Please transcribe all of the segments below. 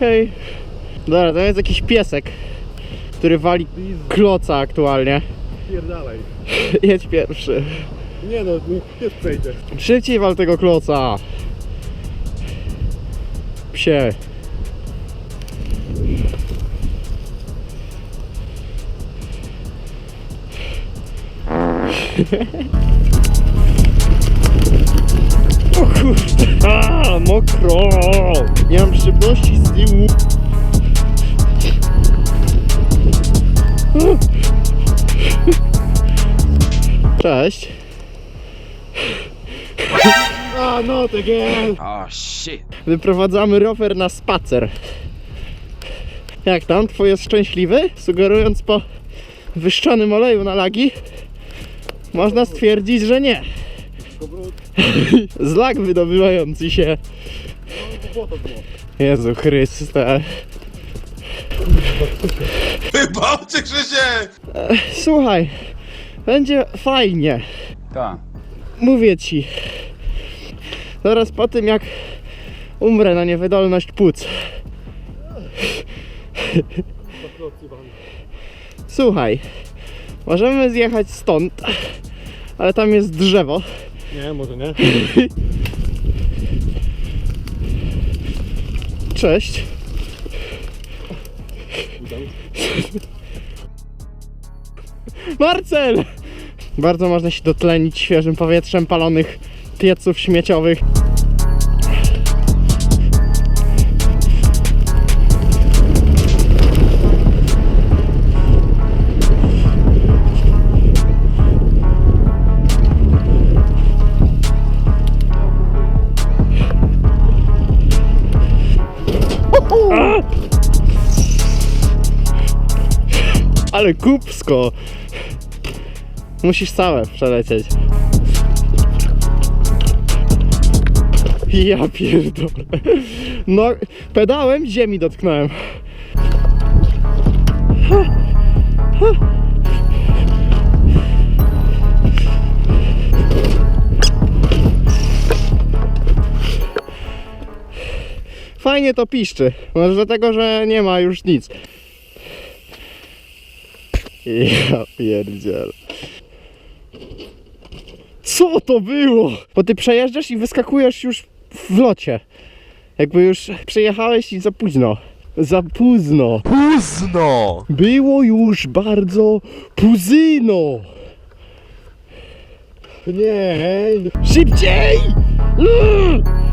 Hej. Dobra, to jest jakiś piesek, który wali kloca aktualnie. Pierdalaj. Jedź pierwszy. Nie no, niech pies przejdzie. Szybciej wal tego kloca. Psie. O kurde. A, mokro. Nie mam szybności z tyłu. Cześć. A, not again! Oh shit. Wyprowadzamy rower na spacer. Jak tam? Twój jest szczęśliwy? Sugerując po wyszczonym oleju na lagi, można stwierdzić, że nie. Z lag wydobywający się. Jezu Chryste. Wybałcie Krzysiek! Słuchaj, będzie fajnie. Tak. Mówię ci. Zaraz po tym jak umrę na niewydolność płuc. Słuchaj, możemy zjechać stąd, ale tam jest drzewo. Nie, może nie. Cześć. Marcel! Bardzo można się dotlenić świeżym powietrzem palonych pieców śmieciowych. Ale kupsko! Musisz całe przelecieć. Ja pierdolę. No, pedałem ziemi dotknąłem. Fajnie to piszczy. Może dlatego, że nie ma już nic. Ja pierdziel. Co to było? Bo ty przejeżdżasz i wyskakujesz już w locie. Jakby już przejechałeś i za późno. Za późno. Późno! Było już bardzo puzyno. Nie, Szybciej! Mm!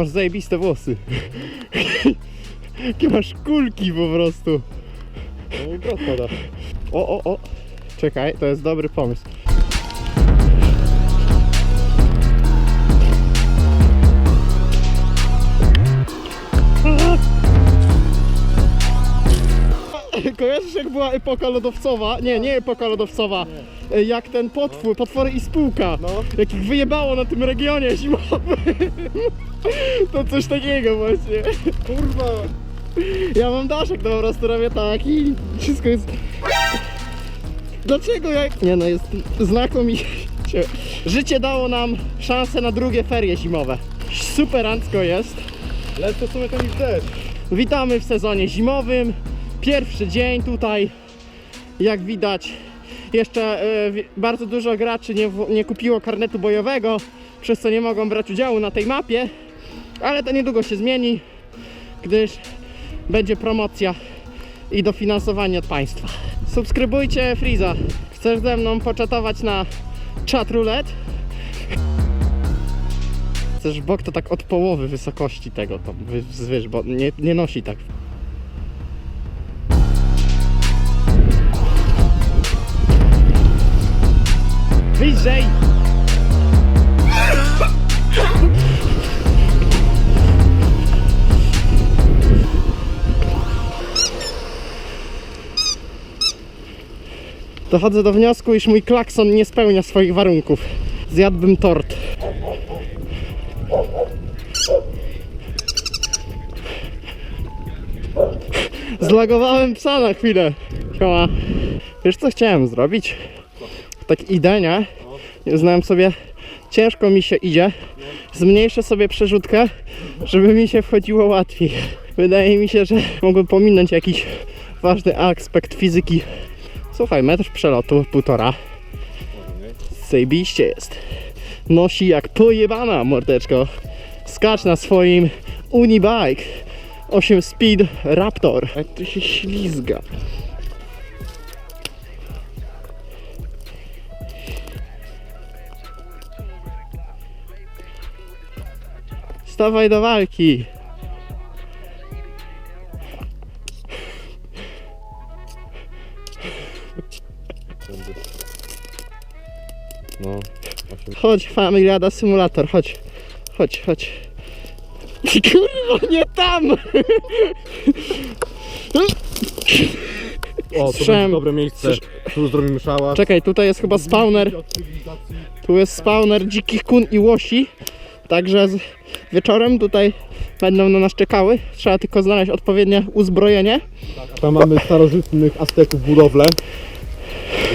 Masz zajebiste włosy. Jakie masz kulki po prostu. no pada. O, o, o. Czekaj, to jest dobry pomysł. Kojarzysz jak była epoka lodowcowa? Nie, nie epoka lodowcowa. E, Jak ten potwór, potwory i spółka. No. Jak ich wyjebało na tym regionie zimowym. To coś takiego właśnie. Kurwa! Ja mam daszek, to po prostu robię tak i wszystko jest... Dlaczego ja... Nie no, jest znakomicie. Życie dało nam szansę na drugie ferie zimowe. Superancko jest. Lecę sobie ten niż deszcz. Witamy w sezonie zimowym. Pierwszy dzień tutaj. Jak widać, jeszcze wi- bardzo dużo graczy nie, nie kupiło karnetu bojowego, przez co nie mogą brać udziału na tej mapie. Ale to niedługo się zmieni, gdyż będzie promocja i dofinansowanie od państwa. Subskrybujcie Friza. Chcesz ze mną poczatować na chat roulette? chcesz bok, to tak od połowy wysokości tego, to wy- wiesz, bo nie, nie nosi tak. Wyżej! Dochodzę do wniosku, iż mój klakson nie spełnia swoich warunków. Zjadłbym tort. Zlagowałem psa na chwilę. Siema. Wiesz co chciałem zrobić? Tak idę, nie? Znałem sobie, ciężko mi się idzie. Zmniejszę sobie przerzutkę, żeby mi się wchodziło łatwiej. Wydaje mi się, że mogłem pominąć jakiś ważny aspekt fizyki. Słuchaj, metr przelotu, półtora. Zajebiście jest. Nosi jak pojebana, mordeczko. Skacz na swoim Unibike 8 Speed Raptor. Jak to się ślizga. Stawaj do walki. No. Chodź, familiada symulator, chodź. Chodź, chodź. Kurwa, nie tam! O, to Słyszałem- będzie dobre miejsce. Tu zrobimy szała. Czekaj, tutaj jest chyba spawner. Tu jest spawner dzikich kun i łosi. Także z wieczorem tutaj będą na nas czekały. Trzeba tylko znaleźć odpowiednie uzbrojenie. Tam mamy starożytnych Azteków budowlę.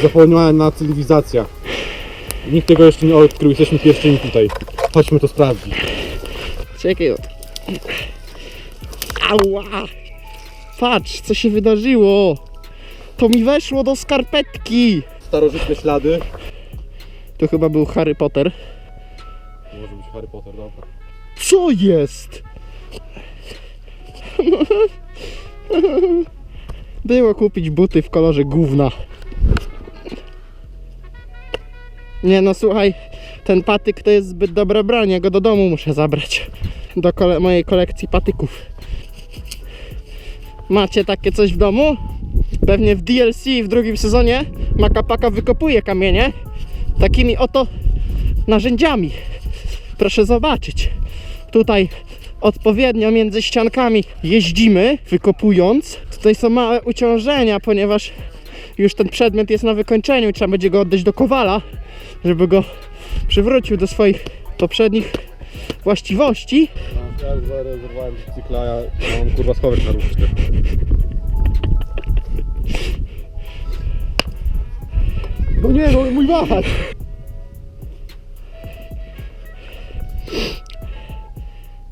Zapomniana cywilizacja. Nikt tego jeszcze nie odkrył, jesteśmy pierwszymi tutaj. Chodźmy to sprawdzić. Czekaj. Ała! Patrz, co się wydarzyło. To mi weszło do skarpetki. Starożytne ślady. To chyba był Harry Potter. Harry Potter, dobra. Co jest? Było kupić buty w kolorze gówna. Nie no słuchaj, ten patyk to jest zbyt dobre broń, go do domu muszę zabrać. Do kole mojej kolekcji patyków. Macie takie coś w domu? Pewnie w DLC w drugim sezonie Makapaka wykopuje kamienie takimi oto narzędziami. Proszę zobaczyć. Tutaj odpowiednio między ściankami jeździmy, wykopując. Tutaj są małe uciążenia, ponieważ już ten przedmiot jest na wykończeniu trzeba będzie go oddać do kowala, żeby go przywrócił do swoich poprzednich właściwości. Ja zarezerwowałem cykla, ja mam kurwa schowek na różce. No nie, mój wahacz!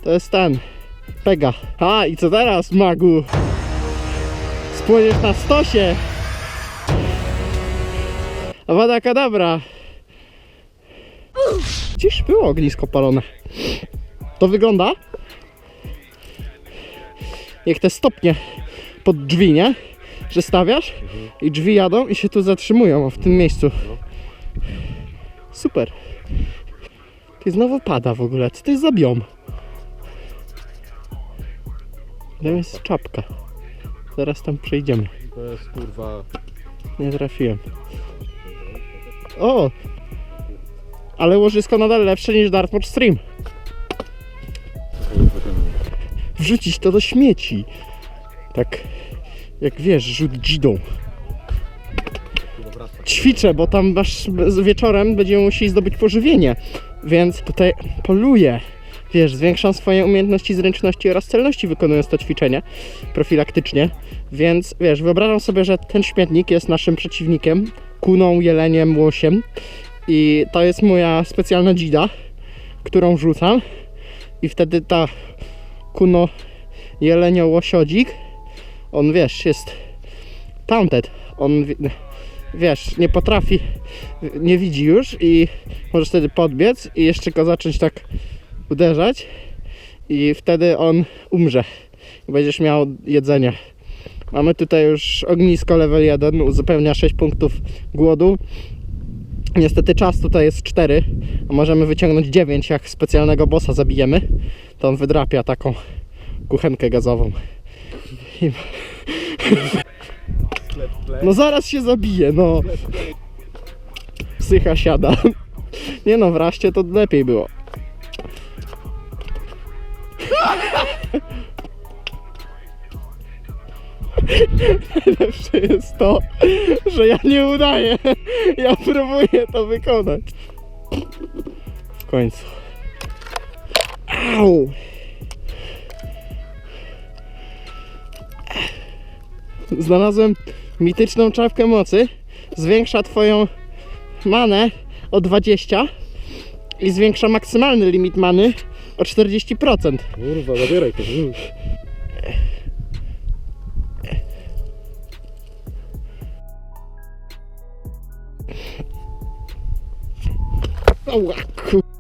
To jest ten. Pega. A i co teraz, magu? Spłyniesz na stosie. Awada kadabra. Gdzieś było ognisko palone. To wygląda jak te stopnie pod drzwi, nie? Że stawiasz i drzwi jadą i się tu zatrzymują w tym miejscu. Super. Ty znowu pada w ogóle. Co to jest za biom? Tam jest czapka. Zaraz tam przejdziemy. To jest kurwa... Nie trafiłem. O! Ale łożysko nadal lepsze niż Dartmoor Stream. Wrzucić to do śmieci. Tak jak wiesz, rzut dzidą. Ćwiczę, bo tam masz wieczorem będziemy musieli zdobyć pożywienie. Więc tutaj poluję. Wiesz, zwiększam swoje umiejętności, zręczności oraz celności wykonując to ćwiczenie profilaktycznie. Więc wiesz, wyobrażam sobie, że ten śmietnik jest naszym przeciwnikiem, kuną, jeleniem, łosiem. I to jest moja specjalna dzida, którą rzucam. I wtedy ta kuno jelenio łosiodzik, on wiesz, jest taunted. On wiesz, nie potrafi, nie widzi już i możesz wtedy podbiec i jeszcze go zacząć tak uderzać i wtedy on umrze i będziesz miał jedzenie. Mamy tutaj już ognisko level 1, uzupełnia 6 punktów głodu. Niestety czas tutaj jest 4, a możemy wyciągnąć 9, jak specjalnego bossa zabijemy. To on wydrapia taką kuchenkę gazową. I... No zaraz się zabije, no. Psycha siada. Nie no, wreszcie to lepiej było. Najlepsze jest to, że ja nie udaję. Ja próbuję to wykonać. W końcu. Au! Znalazłem mityczną czapkę mocy. Zwiększa twoją manę o 20 i zwiększa maksymalny limit many o 40%. Kurwa, zabieraj to. Ała, ku...